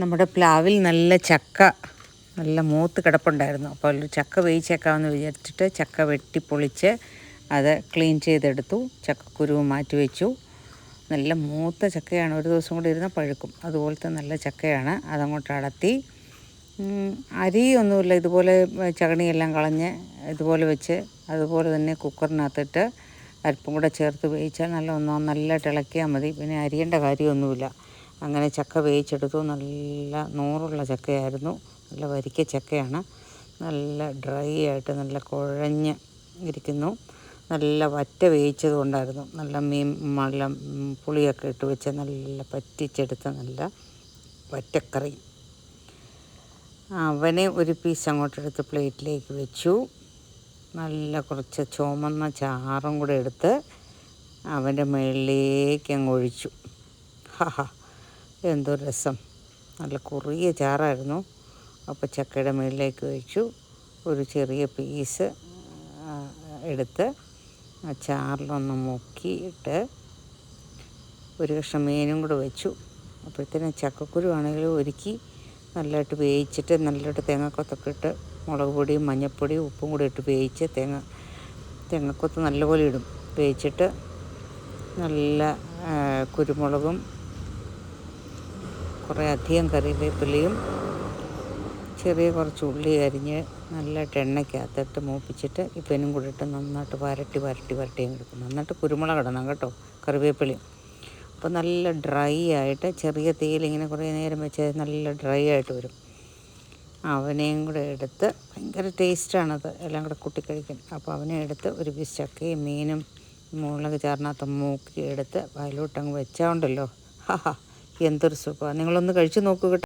നമ്മുടെ പ്ലാവിൽ നല്ല ചക്ക നല്ല മൂത്ത് കിടപ്പുണ്ടായിരുന്നു. അപ്പോൾ ഒരു ചക്ക വേവിച്ചേക്കാമെന്ന് വിചാരിച്ചിട്ട് ചക്ക വെട്ടി പൊളിച്ച് അത് ക്ലീൻ ചെയ്തെടുത്തു. ചക്കക്കുരു മാറ്റി വെച്ചു. നല്ല മൂത്ത ചക്കയാണ്. ഒരു ദിവസം കൂടി ഇരുന്ന പഴുക്കും. അതുപോലത്തെ നല്ല ചക്കയാണ്. അതങ്ങോട്ട് അടത്തി. അരിയൊന്നുമില്ല ഇതുപോലെ ചകണിയെല്ലാം കളഞ്ഞ് ഇതുപോലെ വെച്ച് അതുപോലെ തന്നെ കുക്കറിനകത്തിട്ട് അല്പം കൂടെ ചേർത്ത് വേവിച്ചാൽ നല്ല ഒന്നോ നല്ല തിളക്കിയാൽ മതി. പിന്നെ അരിയേണ്ട കാര്യമൊന്നുമില്ല. അങ്ങനെ ചക്ക വേവിച്ചെടുത്തു. നല്ല നൂറുള്ള ചക്കയായിരുന്നു. നല്ല വരിക്ക ചക്കയാണ്. നല്ല ഡ്രൈ ആയിട്ട് നല്ല കുഴഞ്ഞ് ഇരിക്കുന്നു. നല്ല വറ്റ വേവിച്ചത് കൊണ്ടായിരുന്നു നല്ല മീൻ നല്ല പുളിയൊക്കെ ഇട്ട് വെച്ച് നല്ല പറ്റിച്ചെടുത്ത നല്ല വറ്റക്കറി. അവനെ ഒരു പീസ് അങ്ങോട്ടെടുത്ത് പ്ലേറ്റിലേക്ക് വെച്ചു. നല്ല കുറച്ച് ചുമന്ന ചാറും കൂടെ എടുത്ത് അവന്റെ മുകളിലേക്ക് അങ്ങ് ഒഴിച്ചു. ഹാ. എന്തോ രസം. നല്ല കുറിയ ചാറായിരുന്നു. അപ്പോൾ ചക്കയുടെ മുകളിലേക്ക് വെച്ചു. ഒരു ചെറിയ പീസ് എടുത്ത് ആ ചാറിലൊന്ന് മുക്കിയിട്ട് ഒരു കഷ്ണം മീനും കൂടെ വെച്ചു. അപ്പോഴത്തേനും ചക്കക്കുരു ആണെങ്കിലും ഒരുക്കി നല്ലതായിട്ട് വേവിച്ചിട്ട് നല്ലതായിട്ട് തേങ്ങാക്കൊത്തൊക്കെ ഇട്ട് മുളക് പൊടിയും മഞ്ഞൾപ്പൊടിയും ഉപ്പും കൂടി ഇട്ട് വേവിച്ച് തേങ്ങ തേങ്ങക്കൊത്ത് നല്ലപോലെ ഇടും. വേവിച്ചിട്ട് നല്ല കുരുമുളകും കുറേ അധികം കറിവേപ്പിലയും ചെറിയ കുറച്ച് ഉള്ളി അരിഞ്ഞ് നല്ലതായിട്ട് എണ്ണയ്ക്കകത്തിട്ട് മൂപ്പിച്ചിട്ട് ഇപ്പനും പെനും കൂടി ഇട്ട് നന്നായിട്ട് വരട്ടി വരട്ടി വരട്ടി എടുക്കും നന്നായിട്ട് കുരുമുളക് ഇടണം കേട്ടോ കറിവേപ്പിലയും. അപ്പോൾ നല്ല ഡ്രൈ ആയിട്ട് ചെറിയ തീയിൽ ഇങ്ങനെ കുറേ നേരം വെച്ച് നല്ല ഡ്രൈ ആയിട്ട് വരും. അവനെയും കൂടെ എടുത്ത് ഭയങ്കര ടേസ്റ്റാണത് എല്ലാം കൂടെ കുട്ടിക്കഴിക്കും അപ്പോൾ അവനെ എടുത്ത് ഒരു പീസ് ചക്കയും മീനും മുളക് ചേർന്നാത്ത മൂക്കി എടുത്ത് വയലോട്ടങ്ങ് വെച്ചാൽ ഉണ്ടല്ലോ. ഹാ. എന്തൊരു സുഖമാണ് നിങ്ങളൊന്ന് കഴിച്ചു നോക്കൂ കേട്ടോ.